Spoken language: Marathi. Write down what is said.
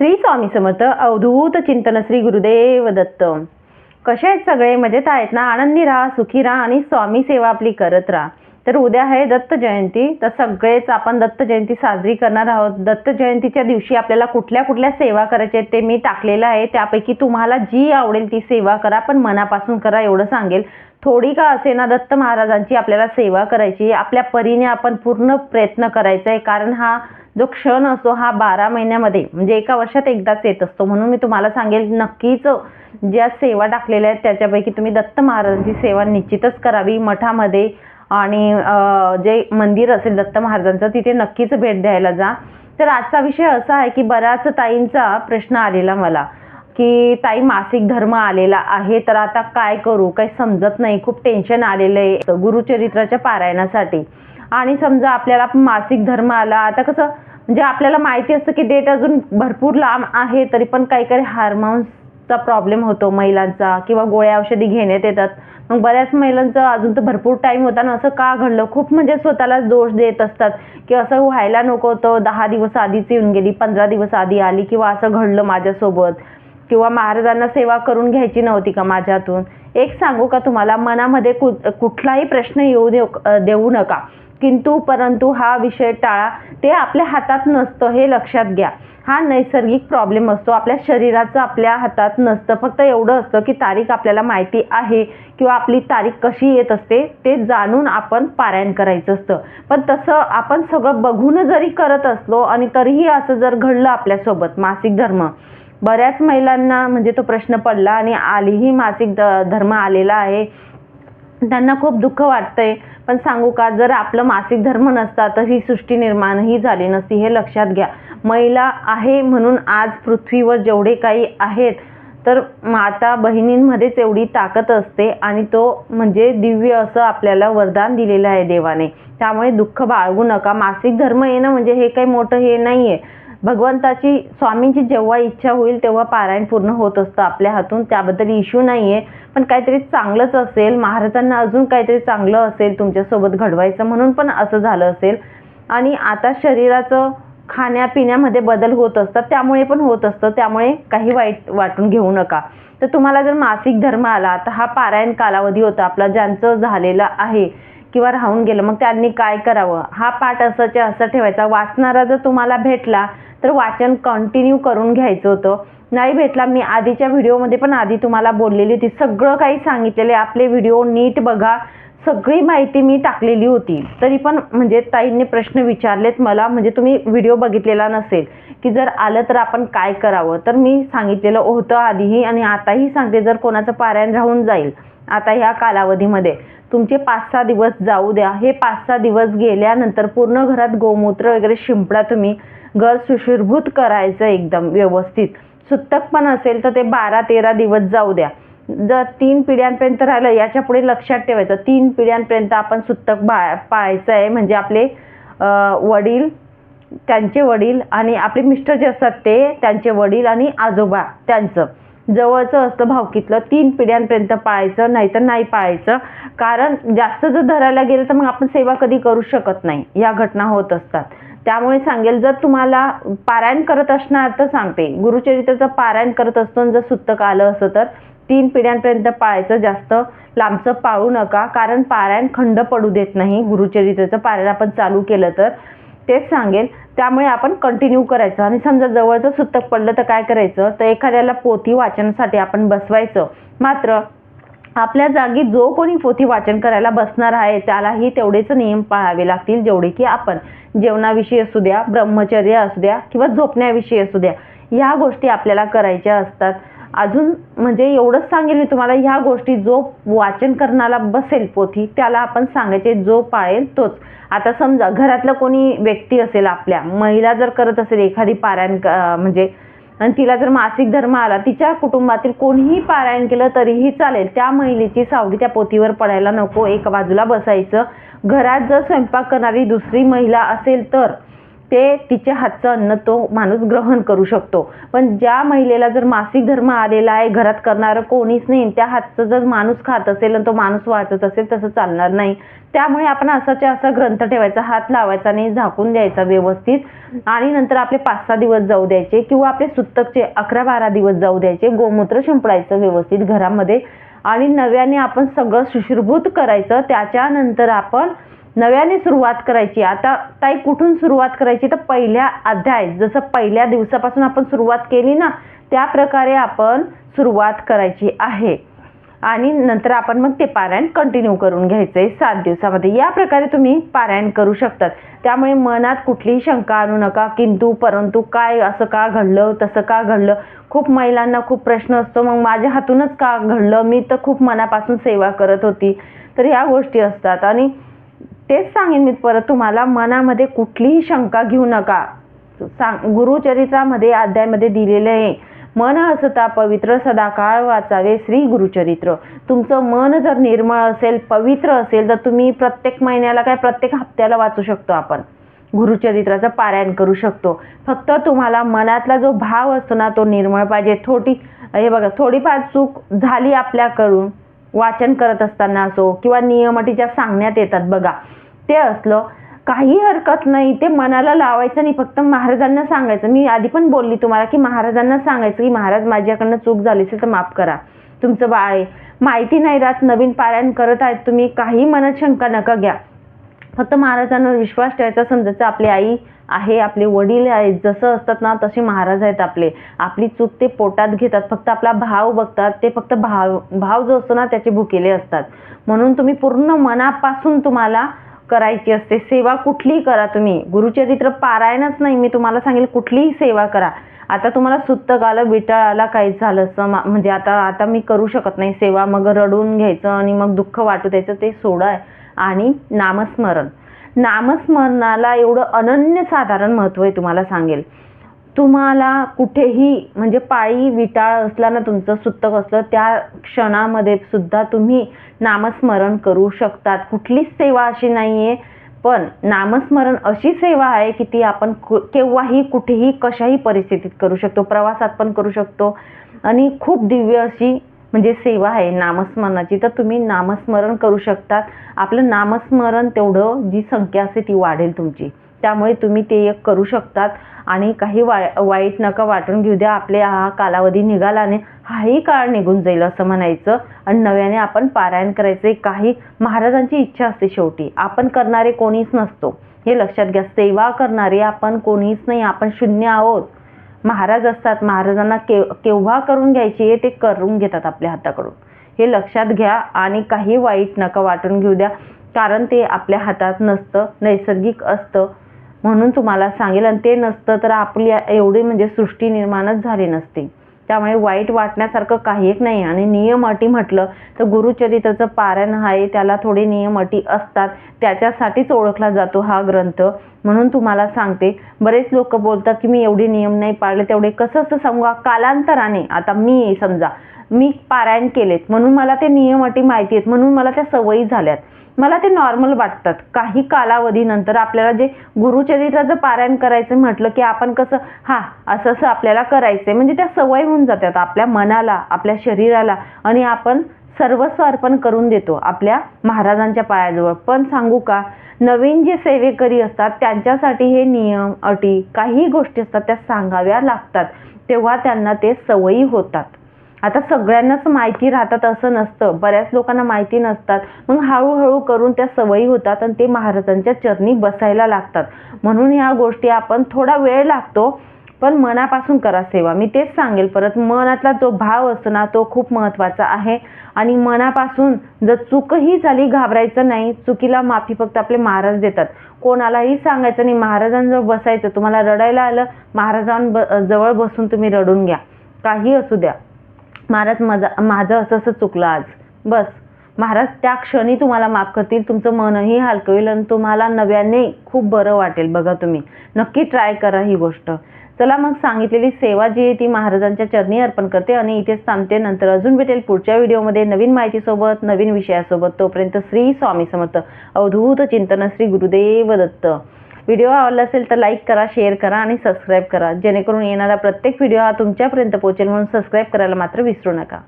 श्री स्वामी समर्थ अवधूत चिंतन श्री गुरुदेव दत्त. कसे आहेत सगळे? मजेत आहेत ना? आनंदी राहा सुखी राहा आणि स्वामी सेवा आपली करत राहा. तर उद्या आहे दत्त जयंती. तर सगळेच आपण दत्त जयंती साजरी करणार आहोत. दत्त जयंतीच्या दिवशी आपल्याला कुठल्या कुठल्या सेवा करायच्या आहेत ते मी टाकलेलं आहे. त्यापैकी तुम्हाला जी आवडेल ती सेवा करा पण मनापासून करा एवढं सांगेल. थोडी का असे ना दत्त महाराजांची आपल्याला सेवा करायची? आपल्या परीने आपण पूर्ण प्रयत्न करायचा आहे. कारण हा जो क्षण असतो हा बारा महिन्यामध्ये म्हणजे एका वर्षात एकदाच येत असतो. म्हणून मी तुम्हाला सांगेल नक्कीच ज्या सेवा टाकलेल्या आहेत त्याच्यापैकी तुम्ही दत्त महाराजांची सेवा निश्चितच करावी. मठामध्ये आणि जे मंदिर असेल दत्त महाराजांचं तिथे नक्कीच भेट द्यायला जा. तर आजचा विषय असा आहे की बराच ताईंचा प्रश्न आलेला मला की ताई मासिक धर्म आलेला आहे तर आता काय करू? काही समजत नाही खूप टेन्शन आलेलं आहे गुरुचरित्राच्या पारायणासाठी. आणि समजा आपल्याला मासिक धर्म आला आता कसं म्हणजे आपल्याला माहिती असतं की डेट अजून भरपूर लांब आहे तरी पण काही काही हार्मोन्सचा प्रॉब्लेम होतो महिलांचा किंवा गोळ्या औषधी घेण्यात येतात. मग बऱ्याच महिलांचं अजून तर भरपूर टाईम होता ना असं का घडलं? खूप म्हणजे स्वतःला दोष देत असतात की असं व्हायला नको होतं दहा दिवस आधीच येऊन गेली पंधरा दिवस आधी आली किंवा असं घडलं माझ्यासोबत. किंवा महाराजांना सेवा करून घ्यायची नव्हती का माझ्यातून? एक सांगू का तुम्हाला? मनामध्ये कु कुठलाही प्रश्न येऊ देऊ देऊ नका. किंतु परंतु हा विषय टाळा ते आपल्या हातात नसतं हे लक्षात घ्या. हा नैसर्गिक प्रॉब्लेम असतो. आपल्या शरीराचं आपल्या हातात नसतं. फक्त एवढं असतं की तारीख आपल्याला माहिती आहे किंवा आपली तारीख कशी येत असते ते जाणून आपण पारायण करायचं असतं. पण तसं आपण सगळं बघून जरी करत असलो आणि तरीही असं जर घडलं आपल्यासोबत मासिक धर्म. बऱ्याच महिलांना म्हणजे तो प्रश्न पडला आणि आलीही मासिक द धर्म आलेला आहे. त्यांना खूप दुःख वाटतंय. पण सांगू का? जर आपलं मासिक धर्म नसता तर ही सृष्टी निर्माणही झाली नसती हे लक्षात घ्या. महिला आहे म्हणून आज पृथ्वीवर जेवढे काही आहेत तर माता बहिणींमध्येच एवढी ताकद असते आणि तो म्हणजे दिव्य असं आपल्याला वरदान दिलेलं आहे देवाने. त्यामुळे दुःख बाळगू नका. मासिक धर्म येणं म्हणजे हे काही मोठं हे नाही आहे भगवंताची स्वामींची जेव्हा इच्छा होईल तेव्हा पारायण पूर्ण होत असतं आपल्या हातून. त्याबद्दल इश्यू नाही आहे पण काहीतरी चांगलंच असेल. महाराजांना अजून काहीतरी चांगलं असेल तुमच्यासोबत घडवायचं म्हणून पण असं झालं असेल. आणि आता शरीराचं खाण्यापिण्यामध्ये बदल होत असतात. त्यामुळे पण होत असतं. त्यामुळे काही वाईट वाटून घेऊ नका. तर तुम्हाला जर मासिक धर्म आला तर हा पारायण कालावधी होता. आपला ज्यांचं झालेलं आहे किंवा राहून गेलं. मग त्यांनी काय करावं? हा पाठ असंच्या असं ठेवायचा. वाचणारा जर तुम्हाला भेटला तर वाचन कंटिन्यू करून घ्यायचं होतं. नाही भेटला मी आधीच्या व्हिडिओमध्ये पण आधी तुम्हाला बोललेली होती. सगळं काही सांगितलेले आपले व्हिडिओ नीट बघा. सगळी माहिती मी टाकलेली होती. तरी पण म्हणजे ताईंनी प्रश्न विचारलेत मला. म्हणजे तुम्ही व्हिडिओ बघितलेला नसेल की जर आलं तर आपण काय करावं? तर मी सांगितलेलं होतं आधीही आणि आताही सांगते. जर कोणाचं पारायण राहून जाईल आता ह्या कालावधीमध्ये तुमचे पाच सहा दिवस जाऊ द्या. हे पाच सहा दिवस गेल्यानंतर पूर्ण घरात गोमूत्र वगैरे शिंपडा तुम्ही. घर सुशुरभूत करायचं एकदम व्यवस्थित. सुतक पण असेल तर ते बारा तेरा दिवस जाऊ द्या. जर तीन पिढ्यांपर्यंत राहिलं याच्यापुढे लक्षात ठेवायचं. तीन पिढ्यांपर्यंत आपण सुतक बा पाळायचं आहे म्हणजे आपले वडील त्यांचे वडील आणि आपले मिस्टर जे असतात ते त्यांचे वडील आणि आजोबा त्यांचं. जवळचं असतं भावकीतलं. तीन पिढ्यांपर्यंत पाळायचं नाहीतर नाही पाळायचं कारण जास्त जर धरायला गेलं तर मग आपण सेवा कधी करू शकत नाही. या घटना होत असतात. त्यामुळे सांगेल जर तुम्हाला पारायण करत असणार तर सांगते. गुरुचरित्राचं पारायण करत असतो आणि जर सुतक आलं असं तर तीन पिढ्यांपर्यंत पाळायचं जास्त लांबचं पाळू नका. कारण पारायण खंड पडू देत नाही. गुरुचरित्राचं पारायण आपण चालू केलं तर तेच सांगेल. त्यामुळे आपण कंटिन्यू करायचं. आणि समजा जवळचं सुतक पडलं तर काय करायचं? तर एखाद्याला पोथी वाचनासाठी आपण बसवायचं. मात्र आपल्या जागी जो कोणी पोथी वाचन करायला बसणार आहे त्यालाही तेवढेच नियम पाळावे लागतील जेवढे की आपण जेवणाविषयी असू द्या ब्रह्मचर्य असू द्या किंवा झोपण्याविषयी असू द्या ह्या गोष्टी आपल्याला करायच्या असतात. अजून म्हणजे एवढंच सांगेल मी तुम्हाला ह्या गोष्टी जो वाचन करणारा बसेल पोथी त्याला आपण सांगायचे जो पाळेल तोच. आता समजा घरातलं कोणी व्यक्ती असेल आपल्या महिला जर करत असेल एखादी पारायण क- म्हणजे आणि तिला जर मासिक धर्म आला तिच्या कुटुंबातील कोणीही पारायण केलं तरीही चालेल. त्या महिलेची सावली त्या पोथीवर पडायला नको एका बाजूला बसायचं. घरात जर स्वयंपाक करणारी दुसरी महिला असेल तर ते तिच्या हातचं अन्न तो माणूस ग्रहण करू शकतो. पण ज्या महिलेला जर मासिक धर्म आलेला आहे घरात करणारं कोणीच नाही त्या हातचं जर माणूस खात असेल आणि तो माणूस वाचत असेल तसं चालणार नाही. त्यामुळे आपण असाच्या असा ग्रंथ ठेवायचा हात लावायचा नाही झाकून द्यायचा व्यवस्थित. आणि नंतर आपले पाच सहा दिवस जाऊ द्यायचे किंवा आपले सुतकचे अकरा बारा दिवस जाऊ द्यायचे गोमूत्र शिंपडायचं व्यवस्थित घरामध्ये. आणि नव्याने आपण सगळं सुश्रुभूत करायचं त्याच्यानंतर आपण नव्याने सुरुवात करायची. आता ताई कुठून सुरुवात करायची? तर पहिल्या अध्याय जसं पहिल्या दिवसापासून आपण सुरुवात केली ना त्या प्रकारे आपण सुरुवात करायची आहे. आणि नंतर आपण मग ते पारायण कंटिन्यू करून घ्यायचं आहे सात दिवसामध्ये. या प्रकारे तुम्ही पारायण करू शकतात. त्यामुळे मनात कुठलीही शंका आणू नका. किंतु परंतु काय असं का घडलं तसं का घडलं? खूप महिलांना खूप प्रश्न असतो. मग माझ्या हातूनच का घडलं? मी तर खूप मनापासून सेवा करत होती. तर ह्या गोष्टी असतात. आणि तेच सांगेन मी परत तुम्हाला मनामध्ये कुठलीही शंका घेऊ नका. सांग गुरुचरित्रामध्ये अध्यायमध्ये दिलेलं आहे मन असता पवित्र सदाकाळ वाचावे श्री गुरुचरित्र. तुमचं मन जर निर्मळ असेल पवित्र असेल तर तुम्ही प्रत्येक महिन्याला काय प्रत्येक हप्त्याला वाचू शकतो आपण. गुरुचरित्राचं पारायण करू शकतो. फक्त तुम्हाला मनातला जो भाव असतो ना तो निर्मळ पाहिजे. थोडी हे बघा थोडीफार चूक झाली आपल्याकडून वाचन करत असताना असो किंवा नियमटीच्या सांगण्यात येतात बघा. ते असलं काही हरकत नाही. ते मनाला लावायचं नाही. फक्त महाराजांना सांगायचं. मी आधी पण बोलली तुम्हाला की महाराजांना सांगायचं की महाराज माझ्याकडनं चूक झाली असेल तर माफ करा. तुमचं बाळ आहे. माहिती नाही राहत. नवीन पारायण करत आहेत. तुम्ही काही मनात शंका नका घ्या. फक्त महाराजांवर विश्वास ठेवायचा. समजायचं आपली आई आहे आपले वडील आहेत. जसं असतात ना तसे महाराज आहेत आपले. आपली चूक ते पोटात घेतात. फक्त आपला भाव बघतात. ते फक्त भाव भाव जो असतो ना त्याचे भुकेले असतात. म्हणून तुम्ही पूर्ण मनापासून तुम्हाला करायची असते. सेवा कुठलीही करा तुम्ही. गुरुचरित्र पारायणच नाही. मी तुम्हाला सांगेल कुठलीही सेवा करा. आता तुम्हाला सुत्तक आलं विटाळ आला काहीच झालं असं म्हणजे आता आता मी करू शकत नाही. सेवा मग रडून घ्यायचं आणि मग दुःख वाटू द्यायचं ते सोडा आणि नामस्मरण. नामस्मरणाला एवढं अनन्य साधारण महत्त्व आहे तुम्हाला सांगेल. तुम्हाला कुठेही म्हणजे पाळी विटाळ असला ना तुमचं सुतक असलं त्या क्षणामध्ये सुद्धा तुम्ही नामस्मरण करू शकतात. कुठलीच सेवा अशी नाही आहे पण नामस्मरण अशी सेवा आहे की ती आपण कु- केव्हाही कुठेही कशाही परिस्थितीत करू शकतो. प्रवासात पण करू शकतो. आणि खूप दिव्य अशी म्हणजे सेवा आहे नामस्मरणाची. तर तुम्ही नामस्मरण करू शकतात. आपलं नामस्मरण तेवढं जी संख्या असते ती वाढेल तुमची. त्यामुळे तुम्ही ते एक करू शकतात. आणि काही वा वाईट नका वाटून घेऊ द्या. आपले हा कालावधी निघालाने हाही काळ निघून जाईल असं म्हणायचं. आणि नव्याने आपण पारायण करायचे काही महाराजांची इच्छा असते शेवटी. आपण करणारे कोणीच नसतो. हे लक्षात घ्या. सेवा करणारे आपण कोणीच नाही. आपण शून्य आहोत. महाराज असतात. महाराजांना केव केव्हा करून घ्यायची आहे ते करून घेतात आपल्या हाताकडून. हे लक्षात घ्या. आणि काही वाईट नका वाटून घेऊ द्या. कारण ते आपल्या हातात नसतं. नैसर्गिक असतं. म्हणून तुम्हाला सांगेल. आणि ते नसतं तर आपली एवढी म्हणजे सृष्टी निर्माणच झाली नसती. त्यामुळे वाईट वाटण्यासारखं काही एक नाही. आणि नियम अटी म्हटलं तर गुरुचरित्राचं पारायण आहे त्याला थोडे नियम अटी असतात. त्याच्यासाठीच ओळखला जातो हा ग्रंथ. म्हणून तुम्हाला सांगते बरेच लोक बोलतात की मी एवढे नियम नाही पाळले तेवढे कसं असं सांगू? कालांतराने. आता मी समजा मी पारायण केलेत म्हणून मला ते नियम अटी माहिती आहेत म्हणून मला त्या सवयी झाल्यात. मला ते नॉर्मल वाटतात. काही कालावधीनंतर आपल्याला जे गुरुचरित्राचं पारायण करायचं म्हटलं की आपण कसं हा असं असं आपल्याला करायचंय. म्हणजे त्या सवय होऊन जातात आपल्या मनाला आपल्या शरीराला आणि आपण सर्वस्व अर्पण करून देतो आपल्या महाराजांच्या पायाजवळ. पण सांगू का नवीन जे सेवेकरी असतात त्यांच्यासाठी हे नियम अटी काही गोष्टी असतात त्या सांगाव्या लागतात. तेव्हा त्यांना ते सवयी होतात. आता सगळ्यांनाच माहिती राहतात असं नसतं. बऱ्याच लोकांना माहिती नसतात. मग हळूहळू करून त्या सवयी होतात आणि ते महाराजांच्या चरणी बसायला लागतात. म्हणून ह्या गोष्टी आपण थोडा वेळ लागतो पण मनापासून करा सेवा. मी तेच सांगेल परत मनातला जो भाव असतो ना तो खूप महत्त्वाचा आहे. आणि मनापासून जर चूकही झाली घाबरायचं नाही. चुकीला माफी फक्त आपले महाराज देतात. कोणालाही सांगायचं नाही महाराजांजवळ बसायचं. तुम्हाला रडायला आलं महाराजां जवळ बसून तुम्ही रडून घ्या. काही असू द्या. महाराज माझा माझं असं असं चुकलं आज. बस. महाराज त्या क्षणी तुम्हाला माफ करतील तुमचं मनही हलकं होईल आणि तुम्हाला नव्याने खूप बरं वाटेल. बघा तुम्ही. नक्की ट्राय करा ही गोष्ट. चला मग सांगितलेली सेवा जी आहे ती महाराजांच्या चरणी अर्पण करते आणि इथेच थांबते. नंतर अजून भेटेल पुढच्या व्हिडिओमध्ये नवीन माहितीसोबत नवीन विषयासोबत. तोपर्यंत श्री स्वामी समर्थ. अवधूत चिंतन श्री गुरुदेव दत्त. व्हिडिओ आवडला असेल तर लाईक करा शेअर करा आणि सबस्क्राईब करा. जेणेकरून येणारा प्रत्येक व्हिडिओ हा तुमच्यापर्यंत पोहोचेल म्हणून सबस्क्राईब करायला मात्र विसरू नका.